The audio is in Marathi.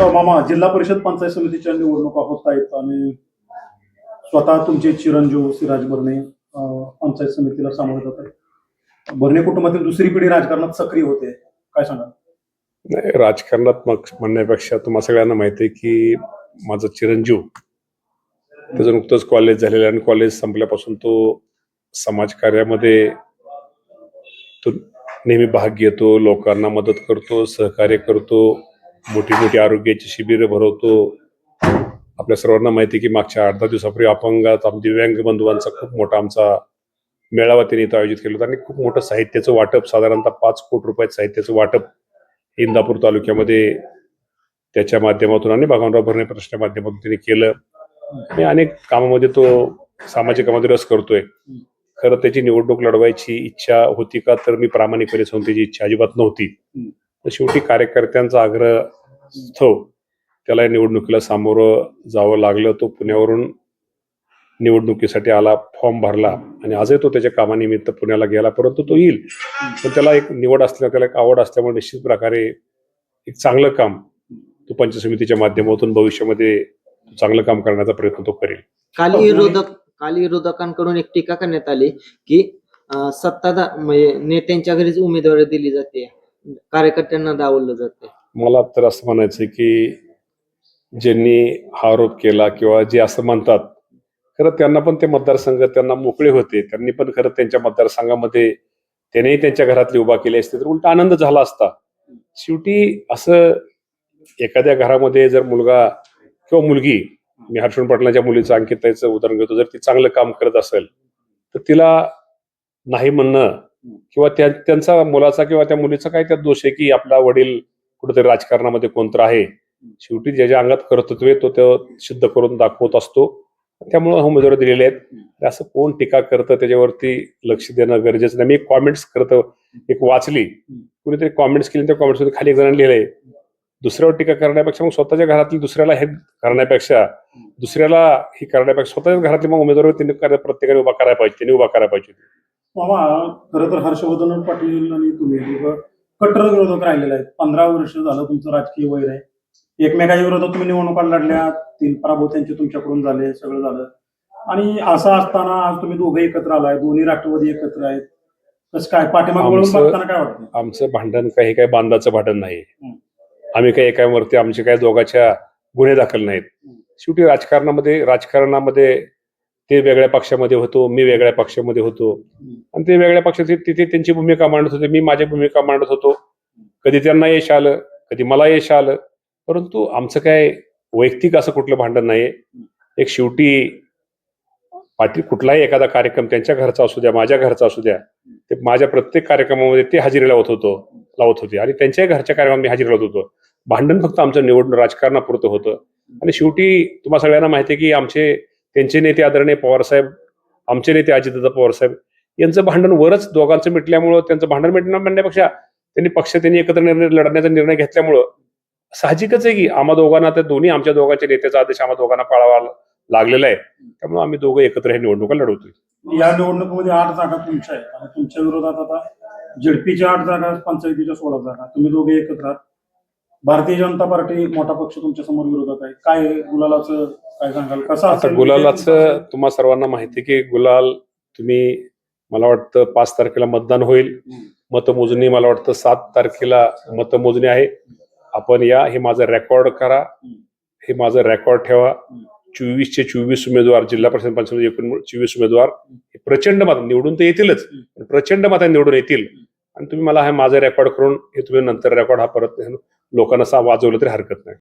मामा जिल्हा परिषद पंचायत समितीच्या निवडणुका होत आहेत आणि स्वतः तुमचे चिरंजीव सिराज बर्णे पंचायत समितीला सामोरे जात आहेत बर्णे कुटुंबातील दुसरी पिढी राजकारणात सक्रिय होते. काय सांगाल? नाही राजकारणात मग म्हणण्यापेक्षा तुम्हाला सगळ्यांना माहिती आहे की माझा चिरंजीव त्याचं नुकतंच कॉलेज झालेलं आहे आणि कॉलेज संपल्यापासून तो समाजकार्यामध्ये तो नेहमी भाग घेतो लोकांना मदत करतो सहकार्य करतो. मोठी मोठी आरोग्याची शिबिरं भरवतो. आपल्या सर्वांना माहिती आहे की मागच्या आठ दहा दिवसापूर्वी अपंगात आम दिव्यांग बंधुवांचा खूप मोठा आमचा मेळावा त्यांनी इथं आयोजित केला होता आणि खूप मोठं साहित्याचं वाटप साधारणतः पाच कोटी रुपयाचं साहित्याचं वाटप इंदापूर तालुक्यामध्ये त्याच्या माध्यमातून आणि भगवानराव भरणे प्रश्न माध्यमातून त्यांनी केलं. आणि अनेक कामामध्ये तो सामाजिक कामामध्ये रस करतोय. खरं त्याची निवडणूक लढवायची इच्छा होती का तर मी प्रामाणिकपणे सांगून त्याची इच्छा अजिबात नव्हती. तर शेवटी कार्यकर्त्यांचा आग्रह स्थव त्याला या निवडणुकीला सामोरं जावं लागलं. तो पुण्यावरून निवडणुकीसाठी आला फॉर्म भरला आणि आजही तो त्याच्या कामानिमित्त पुण्याला गेला परंतु तो येईल. पण त्याला एक निवड असल्या त्याला एक आवड असल्यामुळे निश्चित प्रकारे एक चांगलं काम तो पंच समितीच्या माध्यमातून भविष्यामध्ये चांगलं काम करण्याचा प्रयत्न तो करेल. काल विरोधक काल विरोधकांकडून एक टीका करण्यात आली की सत्ताधार म्हणजे नेत्यांच्या घरीच उमेदवारी दिली जाते. कार्यकर्त्यांना दावलं जाते मला तर असं म्हणायचं की ज्यांनी हा आरोप केला किंवा जे असं म्हणतात खरं त्यांना पण ते मतदारसंघ त्यांना मोकळे होते. त्यांनी पण खरं त्यांच्या मतदारसंघामध्ये त्यांनीही त्यांच्या घरातली उभा केली असते तर उलट आनंद झाला असता. शेवटी असं एखाद्या घरामध्ये जर मुलगा किंवा मुलगी मी हर्षण पाटलाच्या मुलीचं अंकिताचं उदाहरण घेतो जर ती चांगलं काम करत असेल तर तिला नाही म्हणणं किंवा त्या त्यांचा मुलाचा किंवा त्या मुलीचा काय त्यात दोष आहे की आपला वडील कुठेतरी राजकारणामध्ये कोणतं आहे? शेवटी ज्याच्या अंगात कर्तृत्व तो तो सिद्ध करून दाखवत असतो. त्यामुळे उमेदवार दिलेले आहेत. असं कोण टीका करतं त्याच्यावरती लक्ष देणं गरजेचं नाही. मी एक कॉमेंट्स करतो एक वाचली. कुणीतरी कॉमेंट्स केली त्या कॉमेंट्समध्ये खाली एक जणांनी लिहिलंय. दुसऱ्यावर टीका करण्यापेक्षा मग स्वतःच्या घरातली दुसऱ्याला हे करण्यापेक्षा दुसऱ्याला ही करण्यापेक्षा स्वतःच्या घरातली मग उमेदवार त्यांनी प्रत्येकाने उभा करायला पाहिजे त्यांनी उभा करायला पाहिजे. मामा खरं तर हर्षवर्धन पाटील आणि तुम्ही कट्टर विरोधक राहिलेले आहेत. पंधरा वर्ष झालं तुमचं राजकीय वैर आहे. एकमेकाच्या विरोधात तुम्ही निवडणुका लढल्या तीन पराभव त्यांचे तुमच्याकडून झाले सगळं झालं. आणि असं असताना आज तुम्ही दोघे एकत्र आलाय दोन्ही राष्ट्रवादी एकत्र आहेत. कसं काय पाठीमागे वळून आमचं- बघताना काय वाटतं आमचं भांडण काही काही बांधाचं भांडण नाही. आम्ही काही एकावरती आमचे काही दोघांच्या गुन्हे दाखल नाहीत. शेवटी राजकारणामध्ये राजकारणामध्ये ते वेगळ्या पक्षामध्ये होतो मी वेगळ्या पक्षामध्ये होतो. आणि ते वेगळ्या पक्षाचे तिथे त्यांची भूमिका मांडत होते मी माझी भूमिका मांडत होतो. कधी त्यांना यश आलं कधी मला यश आलं. परंतु आमचं काय वैयक्तिक असं कुठलं भांडण नाही एक शेवटी पाटील कुठलाही एखादा कार्यक्रम त्यांच्या घरचा असू द्या माझ्या घरचा असू द्या ते माझ्या प्रत्येक कार्यक्रमामध्ये ते हजेरी लावत होतो लावत होते. आणि त्यांच्याही घरच्या कार्यक्रमात मी हजेरी लावत होतो. भांडण फक्त आमचं निवडणूक राजकारणापुरतं होतं. आणि शेवटी तुम्हाला सगळ्यांना माहिती आहे की आमचे त्यांचे नेते आदरणीय पवारसाहेब आमचे नेते अजितदादा पवारसाहेब यांचं भांडण वरच दोघांचं मिटल्यामुळं त्यांचं भांडण मिटणं म्हणण्यापेक्षा त्यांनी पक्ष त्यांनी एकत्र निर्णय लढण्याचा निर्णय घेतल्यामुळं साहजिकच आहे की आम्हा दोघांना त्या दोन्ही आमच्या दोघांच्या नेत्याचा आदेश आम्हा दोघांना पाळावा लागलेला आहे. त्यामुळे आम्ही दोघं एकत्र हे निवडणुका लढवतोय. या निवडणुकीमध्ये आठ जागा तुमच्या आहेत. आणि तुमच्या विरोधात आता झेडपीच्या आठ जागा पंचायतीच्या सोळा जागा. तुम्ही दोघे एकत्र आहात. भारतीय जनता पार्टी मोठा पक्ष तुमच्यासमोर विरोधात आहे. काय गुलालाचं काय सांगाल? कसं आता असेल? गुलालाचं तुम्हा सर्वांना माहिती की गुलाल तुम्ही मला वाटतं पाच तारखेला मतदान होईल. मतमोजणी मला वाटतं सात तारखेला मतमोजणी आहे. आपण या हे माझं रेकॉर्ड करा. हे माझं रेकॉर्ड ठेवा. चोवीसचे चोवीस उमेदवार जिल्हा परिषद पंचायत एकूण चोवीस उमेदवार हे प्रचंड मत निवडून तर येतीलच. पण प्रचंड मत निवडून येतील. आणि तुम्ही मला हे माझं रेकॉर्ड करून हे तुम्ही नंतर रेकॉर्ड हा परत लोकांना सा- वाजवलं तरी हरकत नाही.